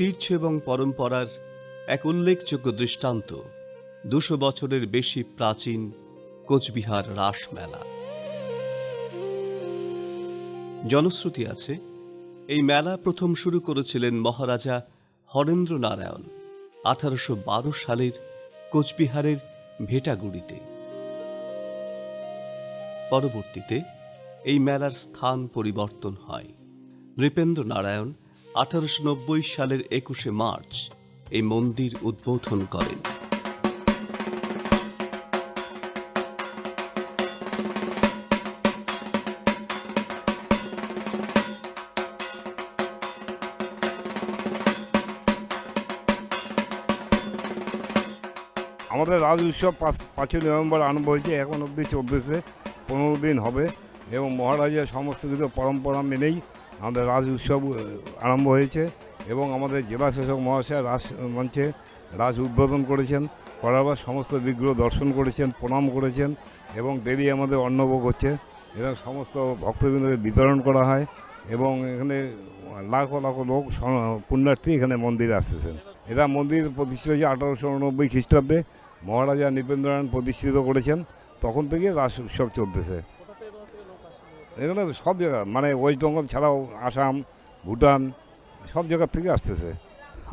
ঐতিহ্য এবং পরম্পরার এক উল্লেখযোগ্য দৃষ্টান্ত, দুশো বছরের বেশি প্রাচীন কোচবিহার রাসমেলা জনশ্রুতি আছে, এই মেলা প্রথম শুরু করেছিলেন মহারাজা হরেন্দ্র নারায়ণ আঠারোশো বারো সালের কোচবিহারের ভেটাগুড়িতে। পরবর্তীতে এই মেলার স্থান পরিবর্তন হয়। নৃপেন্দ্র নারায়ণ আঠারোশো নব্বই সালের একুশে মার্চ এই মন্দির উদ্বোধন করেন। আমাদের রাজ উৎসব পাঁচ পাঁচই নভেম্বর আরম্ভ হয়েছে, এখন অবধি চলতেছে পনেরো দিন হবে এবং মহারাজের সমস্ত কিছু পরম্পরা মেনেই আমাদের রাজ উৎসব আরম্ভ হয়েছে এবং আমাদের জেলা শাসক মহাশয় রাস মঞ্চে রাস উদ্বোধন করেছেন করার সমস্ত বিগ্রহ দর্শন করেছেন, প্রণাম করেছেন এবং ডেলি আমাদের অন্নভোগ হচ্ছে। এবং সমস্ত ভক্তবৃন্দকে বিতরণ করা হয় এবং এখানে লাখো লাখো লোক পুণ্যার্থী এখানে মন্দিরে আসতেছেন। এটা মন্দির প্রতিষ্ঠিত হয়েছে আঠারোশো উনব্বই খ্রিস্টাব্দে। মহারাজা নৃপেন্দ্রনারায়ণ প্রতিষ্ঠিত করেছেন। তখন থেকে রাস উৎসব চলতেছে। এখানে সব জায়গা মানে ওয়েস্ট বেঙ্গল ছাড়াও আসাম, ভুটান, সব জায়গার থেকে আসতেছে।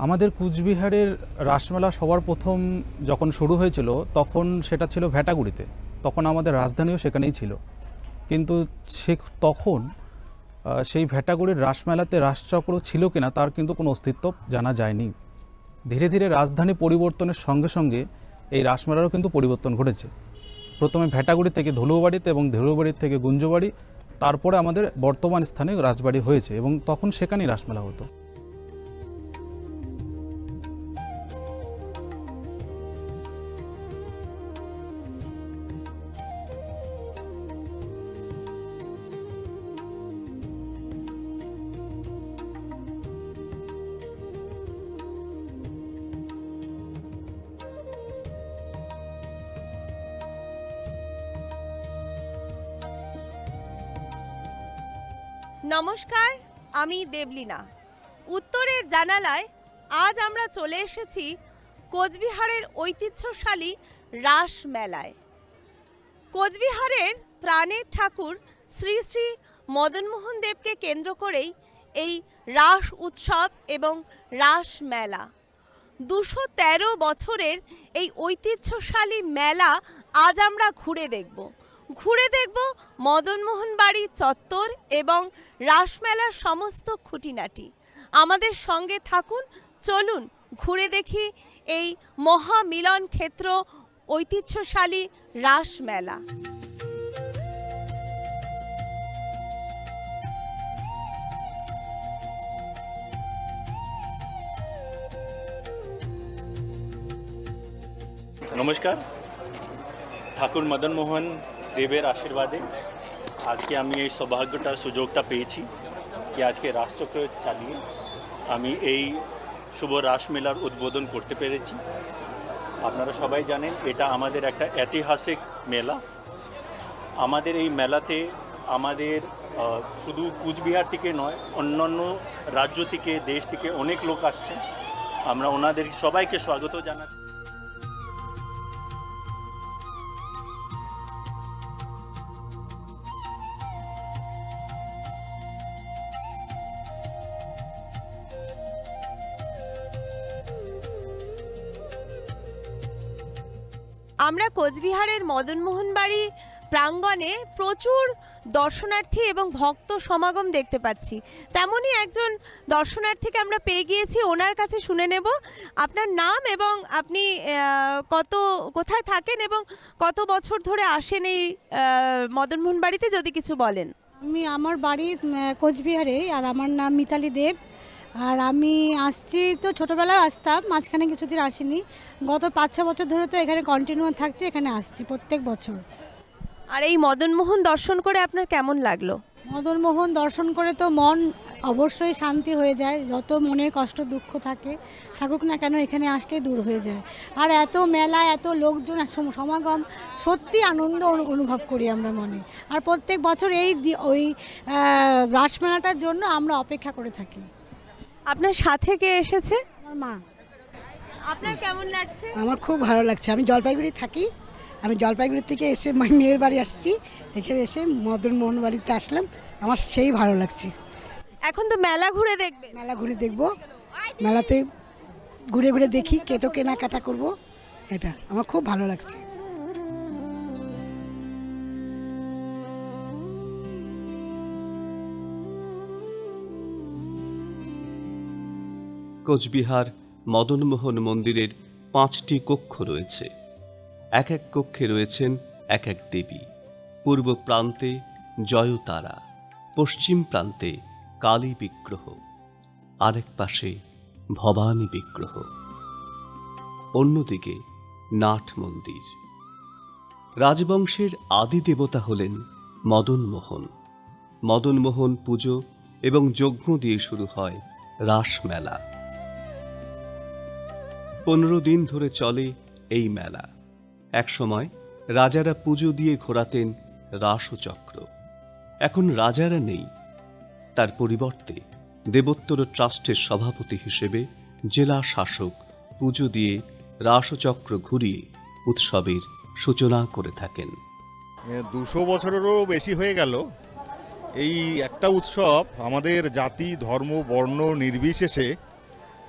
আমাদের কুচবিহারের রাসমেলা সবার প্রথম যখন শুরু হয়েছিল, তখন সেটা ছিল ভ্যাটাগুড়িতে তখন আমাদের রাজধানীও সেখানেই ছিল। কিন্তু সে তখন সেই ভ্যাটাগুড়ির রাসমেলাতে রাসচক্র ছিল কিনা তার কিন্তু কোনো অস্তিত্ব জানা যায়নি। ধীরে ধীরে রাজধানী পরিবর্তনের সঙ্গে সঙ্গে এই রাসমেলারও কিন্তু পরিবর্তন ঘটেছে। প্রথমে ভ্যাটাগুড়ি থেকে ধুলুবাড়িতে এবং ধুলুবাড়ি থেকে গুঞ্জবাড়ি তারপরে আমাদের বর্তমান স্থানে রাজবাড়ি হয়েছে এবং তখন সেখানেই রাসমেলা হতো। দেবলীনা উত্তরের জানালায় আজ আমরা চলে এসেছি কোচবিহারের ঐতিহ্যশালী রাস মেলায়। কোচবিহারের প্রাণের ঠাকুর শ্রী শ্রী মদনমোহন দেবকে কেন্দ্র করেই এই রাস উৎসব এবং রাস মেলা। দুশো তেরো বছরের এই ঐতিহ্যশালী মেলা আজ আমরা ঘুরে দেখব। ঘুরে দেখব মদনমোহন বাড়ি চত্বর এবং রাসমেলার সমস্ত খুঁটিনাটি। আমাদের সঙ্গে থাকুন, চলুন, ঘুরে দেখি এই মহামিলন ক্ষেত্র ঐতিহ্যশালী রাসমেলা। নমস্কার। ঠাকুর মদন মোহন দেবের আশীর্বাদে আজকে আমি এই সৌভাগ্যটার সুযোগটা পেয়েছি কি আজকে রাষ্ট্রচক্র চালিয়ে আমি এই শুভ রাসমেলার উদ্বোধন করতে পেরেছি। আপনারা সবাই জানেন, এটা আমাদের একটা ঐতিহাসিক মেলা। আমাদের এই মেলাতে আমাদের শুধু কুচবিহার থেকে নয়, অন্যান্য রাজ্য থেকে, দেশ থেকে অনেক লোক আসছে। আমরা ওনাদের সবাইকে স্বাগত জানাচ্ছি। আমরা কোচবিহারের মদনমোহন বাড়ি প্রাঙ্গণে প্রচুর দর্শনার্থী এবং ভক্ত সমাগম দেখতে পাচ্ছি। তেমনই একজন দর্শনার্থীকে আমরা পেয়ে গিয়েছি, ওনার কাছে শুনে নেব। আপনার নাম এবং আপনি কত, কোথায় থাকেন এবং কত বছর ধরে আসেন এই মদনমোহন বাড়িতে যদি কিছু বলেন। আমি আমার বাড়ি কোচবিহারে আর আমার নাম মিতালি দেব। আর আমি আসছি তো ছোটোবেলায় আসতাম মাঝখানে কিছুদিন আসিনি। গত পাঁচ ছ বছর ধরে তো এখানে কন্টিনিউ থাকছি এখানে আসছি প্রত্যেক বছর। আর এই মদনমোহন দর্শন করে আপনার কেমন লাগল? মদনমোহন দর্শন করে তো মন অবশ্যই শান্তি হয়ে যায় যত মনের কষ্ট দুঃখ থাকে থাকুক না কেন এখানে আসলেই দূর হয়ে যায়। আর এত মেলা এত লোকজন সমাগম সত্যি আনন্দ অনু- অনুভব করি আমরা মনে। আর প্রত্যেক বছর এই ওই রাসমেলাটার জন্য আমরা অপেক্ষা করে থাকি। আপনার সাথে কে এসেছে? আমার মা। আপনার কেমন লাগছে? আমার খুব ভালো লাগছে। আমি জলপাইগুড়ি থাকি। আমি জলপাইগুড়ি থেকে এসে আমার মেয়ের বাড়ি আসছি। এখানে এসে মদন মোহন বাড়িতে আসলাম। আমার সেই ভালো লাগছে। এখন তো মেলা ঘুরে দেখবে মেলা ঘুরে দেখব। মেলাতে ঘুরে ঘুরে দেখি কেতো কেনাকাটা করব। এটা আমার খুব ভালো লাগছে। কোচবিহার মদনমোহন মন্দিরের পাঁচটি কক্ষ রয়েছে। এক এক কক্ষে রয়েছেন এক এক দেবী। পূর্ব প্রান্তে জয়তারা, পশ্চিম প্রান্তে কালী বিগ্রহ, আরেক পাশে ভবানী বিগ্রহ। অন্যদিকে নাট মন্দির। রাজবংশের আদি দেবতা হলেন মদনমোহন। মদনমোহন পুজো এবং যজ্ঞ দিয়ে শুরু হয় রাসমেলা। পনেরো দিন ধরে চলে এই মেলা। একসময় রাজারা পুজো দিয়ে ঘোরাতেন রাসচক্র। এখন রাজারা নেই। তার পরিবর্তে দেবোত্তর ট্রাস্টের সভাপতি হিসেবে জেলা শাসক পুজো দিয়ে রাসচক্র ঘুরিয়ে উৎসবের সূচনা করে থাকেন। দুশো বছরেরও বেশি হয়ে গেল। এই একটা উৎসব আমাদের জাতি, ধর্ম, বর্ণ নির্বিশেষে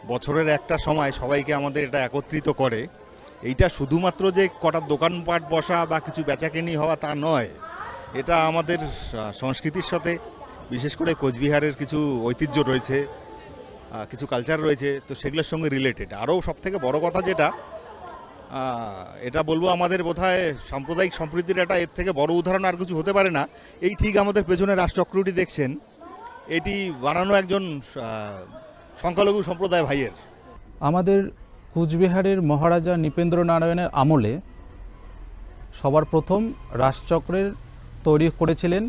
বছরের একটা সময় সবাইকে আমাদের এটা একত্রিত করে। এইটা শুধুমাত্র যে কটা দোকানপাট বসা বা কিছু বেচাকেনি হওয়া তা নয়। এটা আমাদের সংস্কৃতির সাথে, বিশেষ করে কোচবিহারের কিছু ঐতিহ্য রয়েছে কিছু কালচার রয়েছে, তো সেগুলোর সঙ্গে রিলেটেড আরও সবথেকে বড় কথা যেটা এটা বলব আমাদের বোধহয় সাম্প্রদায়িক সম্প্রীতির একটা এর থেকে বড় উদাহরণ আর কিছু হতে পারে না। এই ঠিক আমাদের পেছনে রাজচক্রটি দেখছেন। এটি বানানো একজন সংখ্যালঘু সম্প্রদায় ভাইয়ের। আমাদের কুচবিহারের মহারাজা নৃপেন্দ্র নারায়ণের আমলে সবার প্রথম রাজচক্রের তৈরি করেছিলেন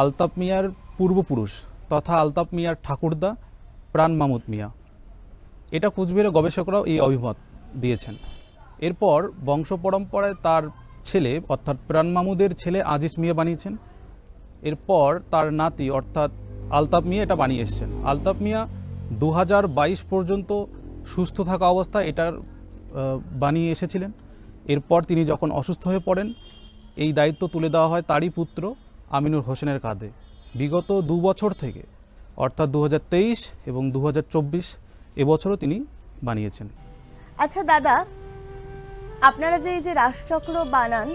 আলতাপ মিয়ার পূর্বপুরুষ তথা আলতাপ মিয়ার ঠাকুরদা প্রাণ মামুদ মিয়া। এটা কুচবিহারের গবেষকরাও এই অভিমত দিয়েছেন। এরপর বংশ পরম্পরায় তার ছেলে অর্থাৎ প্রাণ মামুদের ছেলে আজিজ মিয়া বানিয়েছেন। এরপর তার নাতি অর্থাৎ আলতাপ মিয়া এটা বানিয়ে এসছেন। আলতাপ মিয়া দু হাজার বাইশ পর্যন্ত সুস্থ থাকা অবস্থায় এটার বানিয়ে এসেছিলেন। এরপর তিনি যখন অসুস্থ হয়ে পড়েন, এই দায়িত্ব তুলে দেওয়া হয় তারই পুত্র আমিনুর হোসেনের কাঁধে। বিগত দু বছর থেকে, অর্থাৎ দু হাজার তেইশ এবং দু হাজার চব্বিশ এবছরও তিনি বানিয়েছেন। আচ্ছা দাদা, আপনারা যে এই যে রাসচক্র বানান,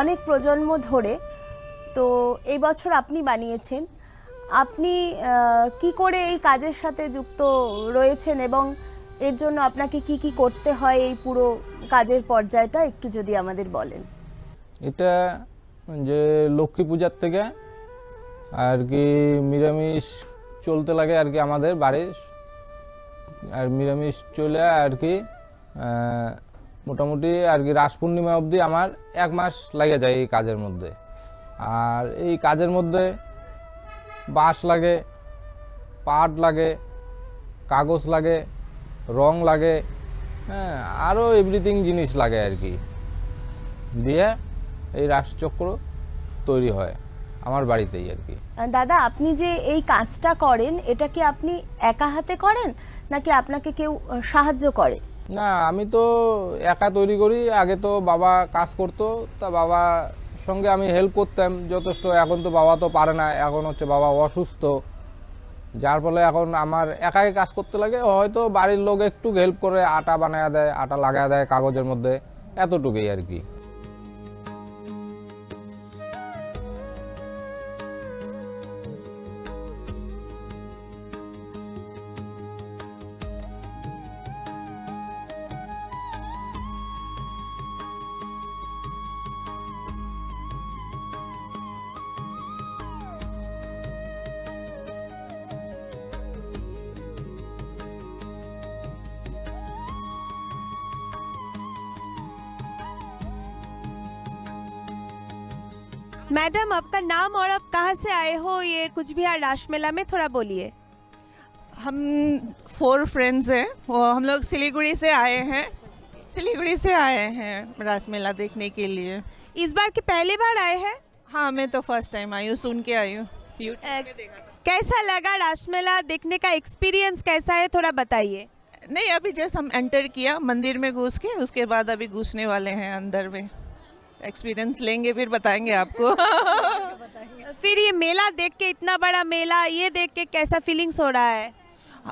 অনেক প্রজন্ম ধরে, তো এই বছর আপনি বানিয়েছেন। আপনি কি করে এই কাজের সাথে যুক্ত রয়েছেন এবং এর জন্য আপনাকে কি কি করতে হয় এই পুরো কাজের পর্যায়টা একটু যদি আমাদের বলেন? এটা যে লক্ষ্মী পূজার থেকে আর কি নিরামিষ চলতে লাগে আর কি আমাদের বাড়ির। আর নিরামিষ চলে আর কি মোটামুটি আর কি রাস পূর্ণিমা অবধি আমার এক মাস লাগে যায় এই কাজের মধ্যে। আর এই কাজের মধ্যে বাঁশ লাগে পাট লাগে কাগজ লাগে রং লাগে হ্যাঁ আরও এভরিথিং জিনিস লাগে আর কি। দিয়ে এই রাসচক্র তৈরি হয় আমার বাড়িতেই আর কি। দাদা আপনি যে এই কাজটা করেন এটা কি আপনি একা হাতে করেন নাকি আপনাকে কেউ সাহায্য করে? না আমি তো একা তৈরি করি আগে তো বাবা কাজ করতো তা বাবা সঙ্গে আমি হেল্প করতাম, যথেষ্ট। এখন তো বাবা তো পারে না, এখন হচ্ছে বাবা অসুস্থ। যার ফলে এখন আমার একাই কাজ করতে লাগে, হয়তো বাড়ির লোক একটু হেল্প করে, আটা বানায় দেয়, আটা লাগায় দেয় কাগজের মধ্যে, এতটুকুই আর কি। आपका नाम और आप कहाँ से आए हो? ये कुछ भी बिहार रासमेला में थोड़ा बोलिए। हम फोर फ्रेंड्स हैं। वो हम लोग सिलीगुड़ी से आए हैं। सिलीगुड़ी से आए हैं रास मेला देखने के लिए। इस बार की पहली बार आए हैं? हाँ मैं तो फ़र्स्ट टाइम आई हूँ सुन के आई हूँ। कैसा लगा रासमेला देखने का एक्सपीरियंस कैसा है? थोड़ा बताइए। नहीं अभी जैसे हम एंटर किया मंदिर में घुस के उसके बाद अभी घुसने वाले हैं अंदर में। एक्सपीरियंस लेंगे फिर बताएँगे आपको। फिर ये मेला देख के इतना बड़ा मेला ये देख के कैसा फीलिंग्स हो रहा है?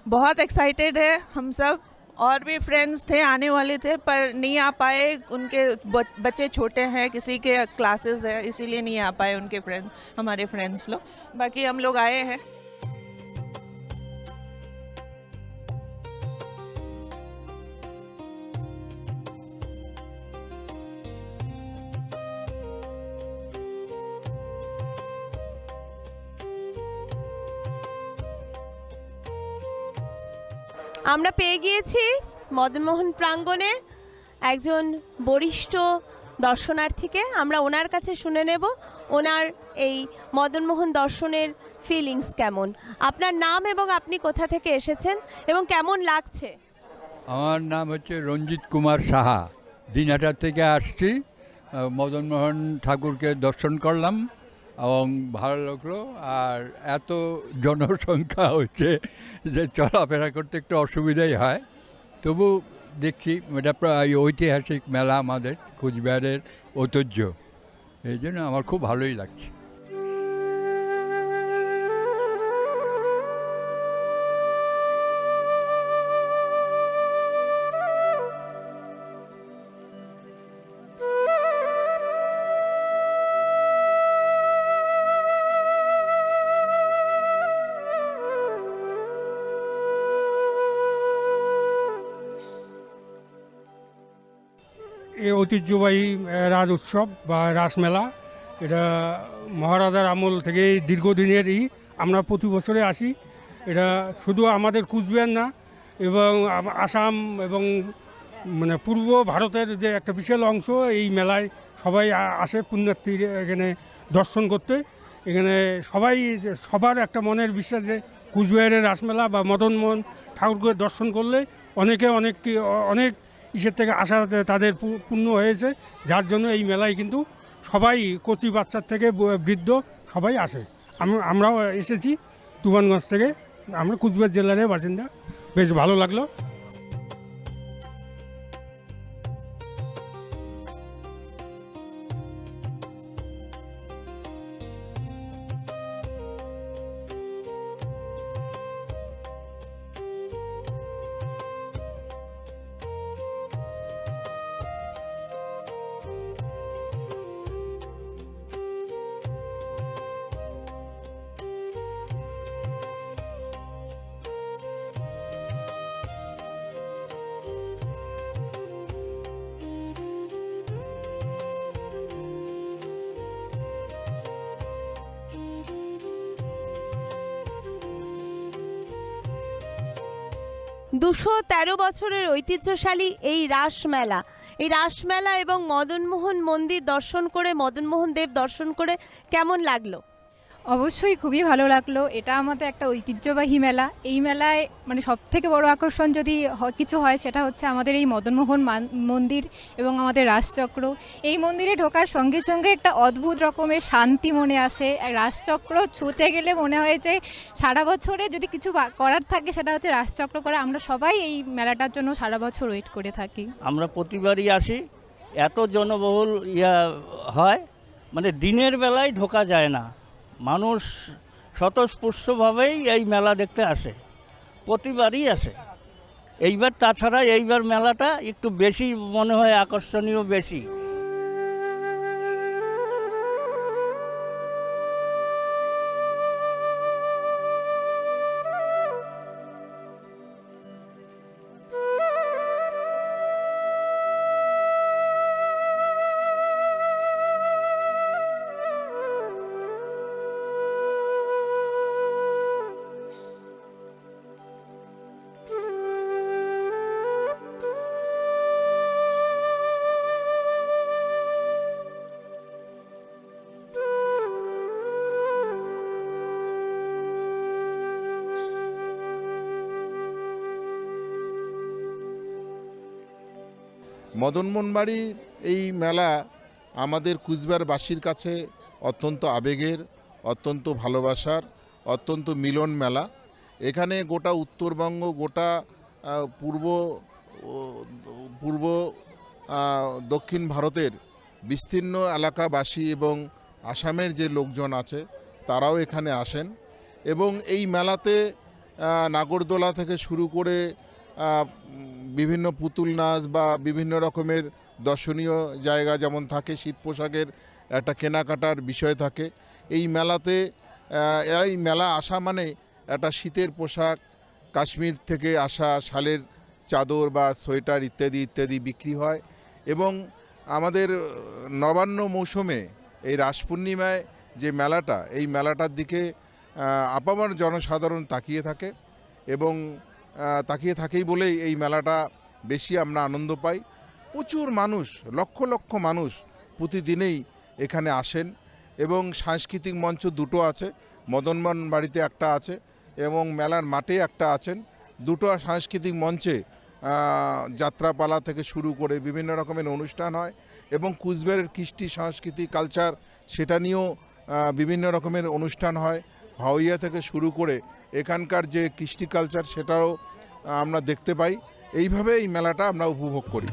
बहुत एक्साइटेड है हम सब। और भी फ्रेंड्स थे आने वाले थे पर नहीं आ पाए। उनके बच्चे छोटे हैं किसी के क्लासेस है इसीलिए नहीं आ पाए उनके फ्रेंड्स हमारे फ्रेंड्स लोग। बाकी हम लोग आए हैं। আমরা পেয়ে গিয়েছি মদনমোহন প্রাঙ্গণে একজন বরিষ্ঠ দর্শনার্থীকে। আমরা ওনার কাছে শুনে নেব, ওনার এই মদনমোহন দর্শনের ফিলিংস কেমন? আপনার নাম এবং আপনি কোথা থেকে এসেছেন এবং কেমন লাগছে? আমার নাম হচ্ছে রঞ্জিত কুমার সাহা। দিনহাটার থেকে আসছি। মদনমোহন ঠাকুরকে দর্শন করলাম। এবং ভালো লাগল। আর এত জনসংখ্যা হচ্ছে যে চলাফেরা করতে একটু অসুবিধাই হয়। তবু দেখি এটা প্রায় ঐতিহাসিক মেলা আমাদের, কুচবিহারের ঐতিহ্য। এই জন্য আমার খুব ভালোই লাগছে। ঐতিহ্যবাহী রাজ উৎসব বা রাসমেলা। এটা মহারাজার আমল থেকে দীর্ঘদিনেরই আমরা প্রতি বছরে আসি। এটা শুধু আমাদের কুচবিহার না, এবং আসাম এবং মানে পূর্ব ভারতের যে একটা বিশাল অংশ, এই মেলায় সবাই আসে পুণ্যার্থীর এখানে দর্শন করতে। এখানে সবাই সবার একটা মনের বিশ্বাস যে কুচবিহারের রাসমেলা বা মদনমোহন ঠাকুরকে দর্শন করলে অনেকে অনেক অনেক ইসের থেকে আসা তাদের পূর্ণ হয়েছে, যার জন্য এই মেলায় কিন্তু সবাই কচি বাচ্চার থেকে বৃদ্ধ সবাই আসে। আম- আমরাও এসেছি, তুফানগঞ্জ থেকে। আমরা কুচবিহার জেলার বাসিন্দা। বেশ ভালো লাগল। দুশো তেরো বছরের ঐতিহ্যশালী এই রাসমেলা। এই রাসমেলা এবং মদনমোহন মন্দির দর্শন করে, মদনমোহন দেব দর্শন করে কেমন লাগল? অবশ্যই খুবই ভালো লাগল। এটা আমাদের একটা ঐতিহ্যবাহী মেলা। এই মেলায় মানে সব থেকে বড় আকর্ষণ যদি কিছু হয়, সেটা হচ্ছে আমাদের এই মদনমোহন মান- মন্দির এবং আমাদের রাজচক্র। এই মন্দিরে ঢোকার সঙ্গে সঙ্গে একটা অদ্ভুত রকমের শান্তি মনে আসে। আর রাজচক্র ছুতে গেলে মনে হয় যে সারা বছরে যদি কিছু করার থাকে, সেটা হচ্ছে রাজচক্র করা। আমরা সবাই এই মেলাটার জন্য সারা বছর ওয়েট করে থাকি। আমরা প্রতিবারই আসি। এত জনবহুল ইয়া হয় মানে দিনের বেলায় ঢোকা যায় না। মানুষ স্বতঃস্ফূর্তভাবেই এই মেলা দেখতে আসে। প্রতিবারই আসে। এইবার তাছাড়া এইবার মেলাটা একটু বেশি মনে হয় আকর্ষণীয় বেশি। মদনমোহনবাড়ি এই মেলা আমাদের কুচবিহারবাসীর কাছে অত্যন্ত আবেগের, অত্যন্ত ভালোবাসার, অত্যন্ত মিলন মেলা। এখানে গোটা উত্তরবঙ্গ, গোটা পূর্ব পূর্ব দক্ষিণ ভারতের বিস্তীর্ণ এলাকাবাসী এবং আসামের যে লোকজন আছে, তারাও এখানে আসেন এবং এই মেলাতে নাগরদোলা থেকে শুরু করে বিভিন্ন পুতুল নাচ বা বিভিন্ন রকমের দর্শনীয় জায়গা যেমন থাকে শীত পোশাকের একটা কেনাকাটার বিষয় থাকে। এই মেলাতে এই মেলা আসা মানে একটা শীতের পোশাক, কাশ্মীর থেকে আসা শালের চাদর বা সোয়েটার ইত্যাদি ইত্যাদি বিক্রি হয় এবং আমাদের নবান্ন মৌসুমে এই রাস পূর্ণিমায় যে মেলাটা, এই মেলাটার দিকে আপামর জনসাধারণ তাকিয়ে থাকে এবং তাকিয়ে থাকেই বলেই এই মেলাটা বেশি আমরা আনন্দ পাই। প্রচুর মানুষ, লক্ষ লক্ষ মানুষ প্রতিদিনেই এখানে আসেন এবং সাংস্কৃতিক মঞ্চ দুটো আছে মদনমোহন বাড়িতে একটা আছে এবং মেলার মাঠে একটা আছেন। দুটো সাংস্কৃতিক মঞ্চে যাত্রাপালা থেকে শুরু করে বিভিন্ন রকমের অনুষ্ঠান হয় এবং কুচবিহারের কৃষ্টি সংস্কৃতি কালচার সেটা নিয়েও বিভিন্ন রকমের অনুষ্ঠান হয়। ভাওইয়া থেকে শুরু করে এখানকার যে কৃষ্টি কালচার সেটাও আমরা দেখতে পাই। এইভাবে এই মেলাটা আমরা উপভোগ করি।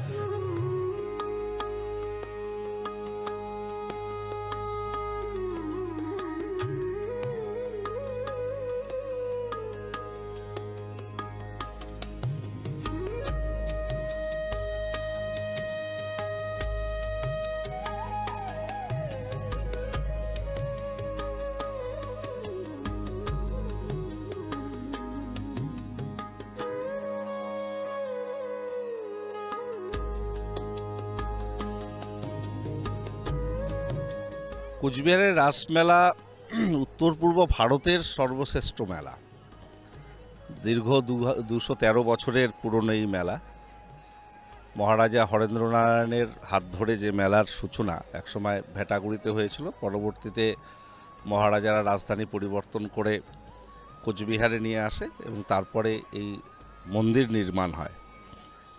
কোচবিহারের রাসমেলা উত্তর পূর্ব ভারতের সর্বশ্রেষ্ঠ মেলা। দীর্ঘ দুশো তেরো বছরের পুরনো এই মেলা। মহারাজা হরেন্দ্রনারায়ণের হাত ধরে যে মেলার সূচনা একসময় ভেটাগুড়িতে হয়েছিল, পরবর্তীতে মহারাজারা রাজধানী পরিবর্তন করে কোচবিহারে নিয়ে আসে এবং তারপরে এই মন্দির নির্মাণ হয়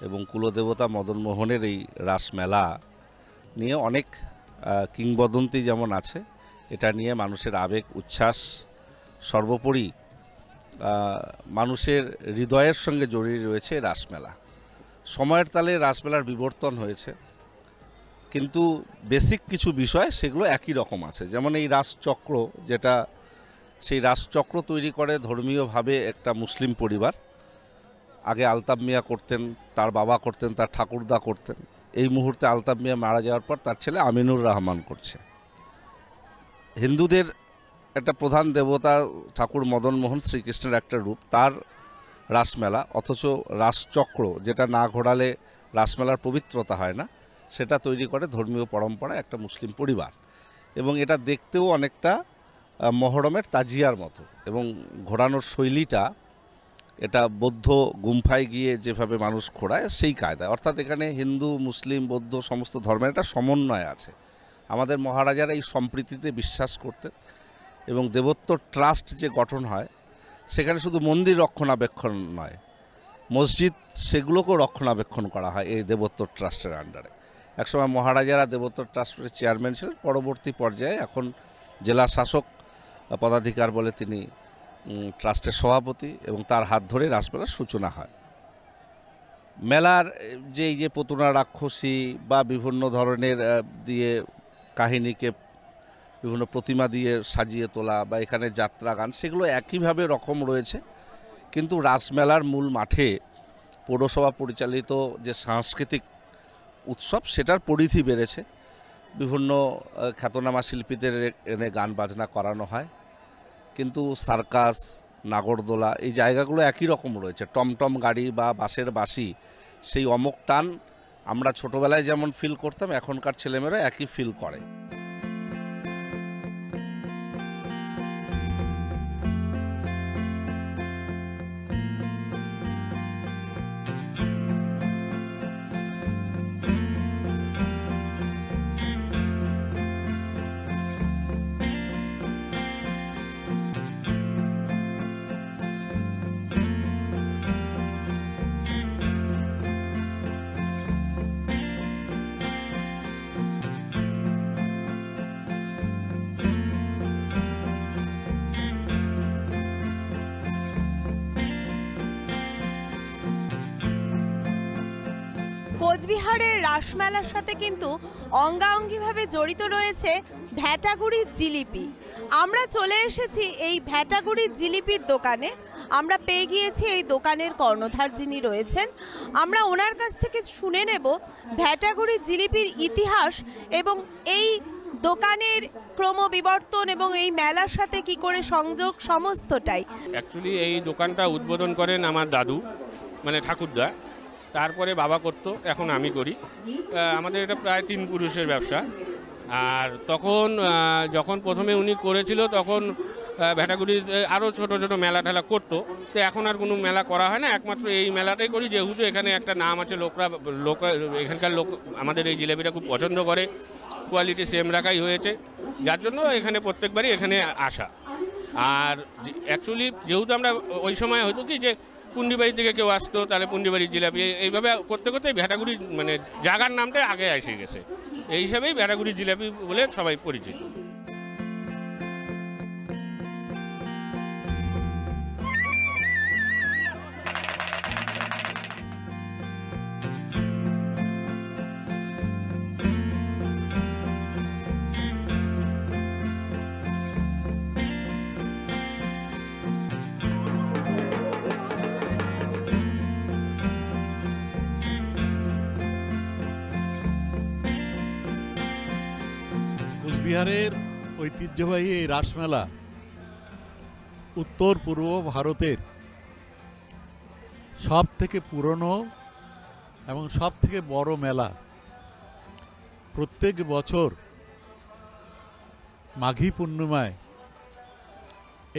এবং কুলদেবতা মদনমোহনের এই রাসমেলা নিয়ে অনেক কিংবদন্তি যেমন আছে, এটা নিয়ে মানুষের আবেগ, উচ্ছ্বাস, সর্বোপরি মানুষের হৃদয়ের সঙ্গে জড়িয়ে রয়েছে রাসমেলা। সময়ের তালে রাসমেলার বিবর্তন হয়েছে, কিন্তু বেসিক কিছু বিষয় সেগুলো একই রকম আছে। যেমন এই রাসচক্র, যেটা সেই রাসচক্র তৈরি করে ধর্মীয়ভাবে একটা মুসলিম পরিবার। আগে আলতাব মিয়া করতেন, তার বাবা করতেন, তার ঠাকুরদা করতেন। এই মুহূর্তে আলতাব মিয়া মারা যাওয়ার পর তার ছেলে আমিনুর রহমান করছে। হিন্দুদের একটা প্রধান দেবতা ঠাকুর মদন মোহন শ্রীকৃষ্ণের একটা রূপ, তার রাসমেলা, অথচ রাসচক্র, যেটা না ঘোরালে রাসমেলার পবিত্রতা হয় না, সেটা তৈরি করে ধর্মীয় পরম্পরা একটা মুসলিম পরিবার। এবং এটা দেখতেও অনেকটা মহরমের তাজিয়ার মতো এবং ঘোরানোর শৈলীটা এটা বৌদ্ধ গুম্ফায় গিয়ে যেভাবে মানুষ ঘোরায় সেই কায়দায়। অর্থাৎ এখানে হিন্দু, মুসলিম, বৌদ্ধ সমস্ত ধর্মের একটা সমন্বয় আছে। আমাদের মহারাজারা এই সম্প্রীতিতে বিশ্বাস করতেন এবং দেবত্ব ট্রাস্ট যে গঠন হয়, সেখানে শুধু মন্দির রক্ষণাবেক্ষণ নয়, মসজিদ সেগুলোকেও রক্ষণাবেক্ষণ করা হয় এই দেবত্ব ট্রাস্টের আন্ডারে। একসময় মহারাজারা দেবত্ব ট্রাস্টের চেয়ারম্যান ছিলেন, পরবর্তী পর্যায়ে এখন জেলা শাসক পদাধিকার বলে তিনি ট্রাস্টের সভাপতি এবং তার হাত ধরে রাসমেলার সূচনা হয়। মেলার যে যে পুতুনা রাক্ষসী বা বিভিন্ন ধরনের দিয়ে কাহিনীকে বিভিন্ন প্রতিমা দিয়ে সাজিয়ে তোলা বা এখানে যাত্রা গান, সেগুলো একইভাবে রকম রয়েছে। কিন্তু রাসমেলার মূল মাঠে পৌরসভা পরিচালিত যে সাংস্কৃতিক উৎসব, সেটার পরিধি বেড়েছে। বিভিন্ন খ্যাতনামা শিল্পীদের এনে গান বাজনা করানো হয়। কিন্তু সার্কাস, নাগরদোলা, এই জায়গাগুলো একই রকম রয়েছে। টমটম গাড়ি বা বাসের বাসি, সেই অমক টান আমরা ছোটোবেলায় যেমন ফিল করতাম, এখনকার ছেলেমেয়েরা একই ফিল করে। কোচবিহারের রাসমেলার সাথে কিন্তু অঙ্গাঙ্গিভাবে জড়িত রয়েছে ভ্যাটাগুড়ির জিলিপি। আমরা চলে এসেছি এই ভ্যাটাগুড়ির জিলিপির দোকানে। আমরা পেয়ে গিয়েছি এই দোকানের কর্ণধার যিনি রয়েছেন। আমরা ওনার কাছ থেকে শুনে নেব ভ্যাটাগুড়ির জিলিপির ইতিহাস এবং এই দোকানের ক্রমবিবর্তন এবং এই মেলার সাথে কি করে সংযোগ সমস্তটাই। অ্যাকচুয়ালি এই দোকানটা উদ্বোধন করেন আমার দাদু মানে ঠাকুরদা। তারপরে বাবা করতো, এখন আমি করি। আমাদের এটা প্রায় তিন পুরুষের ব্যবসা। আর তখন যখন প্রথমে উনি করেছিল, তখন ভ্যাটাগুড়ির আরও ছোট ছোট মেলা ঠেলা করতো। তো এখন আর কোনো মেলা করা হয় না, একমাত্র এই মেলাটাই করি। যেহেতু এখানে একটা নাম আছে, লোকরা, লোক, এখানকার লোক আমাদের এই জিলেপিটা খুব পছন্দ করে। কোয়ালিটি সেম রাখাই হয়েছে। যার জন্য এখানে প্রত্যেকবারই এখানে আসা। আর অ্যাকচুয়ালি যেহেতু আমরা ওই সময় হতো কি যে পুন্ডিবাড়ি থেকে কেউ আসতো, তাহলে পুন্ডিবাড়ির জিলাপি এইভাবে করতে করতে ভেটাগুড়ি মানে জাগার নামটা আগে এসে গেছে। এই হিসাবেই ভ্যাটাগুড়ির জিলাপি বলে সবাই পরিচিত। ঐতিহ্যবাহী এই রাসমেলা উত্তর পূর্ব ভারতের সব থেকে পুরনো এবং সব থেকে বড় মেলা। প্রত্যেক বছর মাঘী পূর্ণিমায়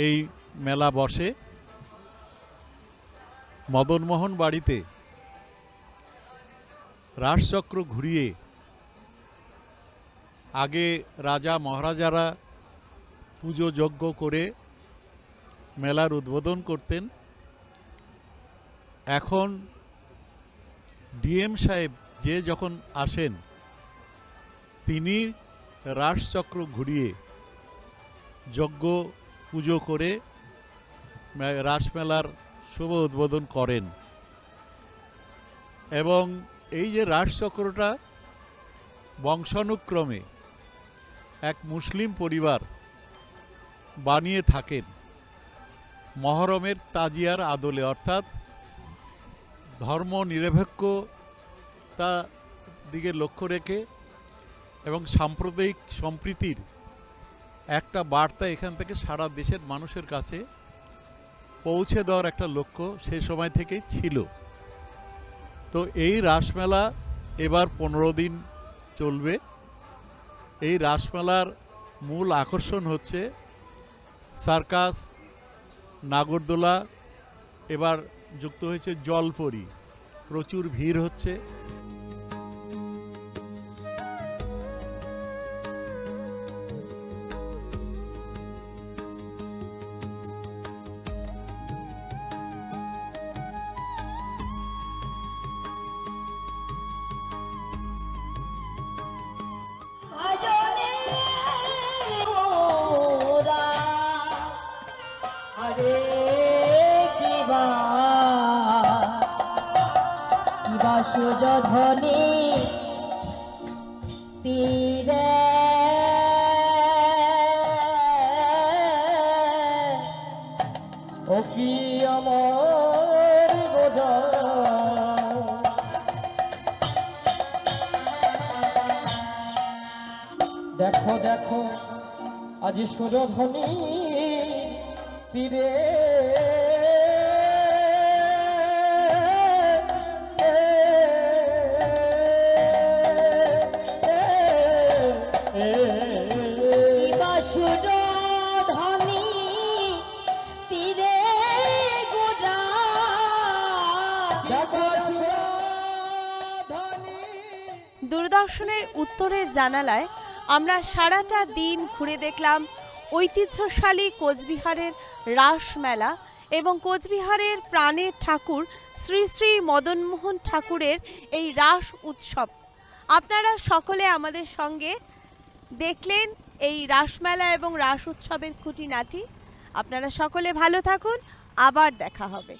এই মেলা বসে। মদনমোহন বাড়িতে রাসচক্র ঘুরিয়ে আগে রাজা মহারাজারা পুজো যজ্ঞ করে মেলার উদ্বোধন করতেন। এখন ডিএম সাহেব যে যখন আসেন, তিনি রাসচক্র ঘুরিয়ে যজ্ঞ, পুজো করে রাসমেলার শুভ উদ্বোধন করেন। এবং এই যে রাসচক্রটা বংশানুক্রমে এক মুসলিম পরিবার বানিয়ে থাকেন। মহরমের তাজিয়ার আদলে, অর্থাৎ ধর্ম নিরপেক্ষতা দিকে লক্ষ্য রেখে এবং সাম্প্রদায়িক সম্প্রীতির একটা বার্তা এখান থেকে সারা দেশের মানুষের কাছে পৌঁছে দেওয়ার একটা লক্ষ্য সেই সময় থেকেই ছিল। তো এই রাসমেলা এবার পনেরো দিন চলবে। এই রাসমেলার মূল আকর্ষণ হচ্ছে সার্কাস নাগরদোলা এবার যুক্ত হয়েছে জলপরি। প্রচুর ভিড় হচ্ছে। কিবা সুযোধনী তীরে। ও আমার দেখো দেখো আজ সুরধনী তীরে। উত্তরের জানালায় আমরা সারাটা দিন ঘুরে দেখলাম ঐতিহ্যশালী কোচবিহারের রাস মেলা এবং কোচবিহারের প্রাণের ঠাকুর শ্রী শ্রী মদনমোহন ঠাকুরের এই রাস উৎসব। আপনারা সকলে আমাদের সঙ্গে দেখলেন এই রাসমেলা এবং রাস উৎসবের খুঁটিনাটি। আপনারা সকলে ভালো থাকুন, আবার দেখা হবে।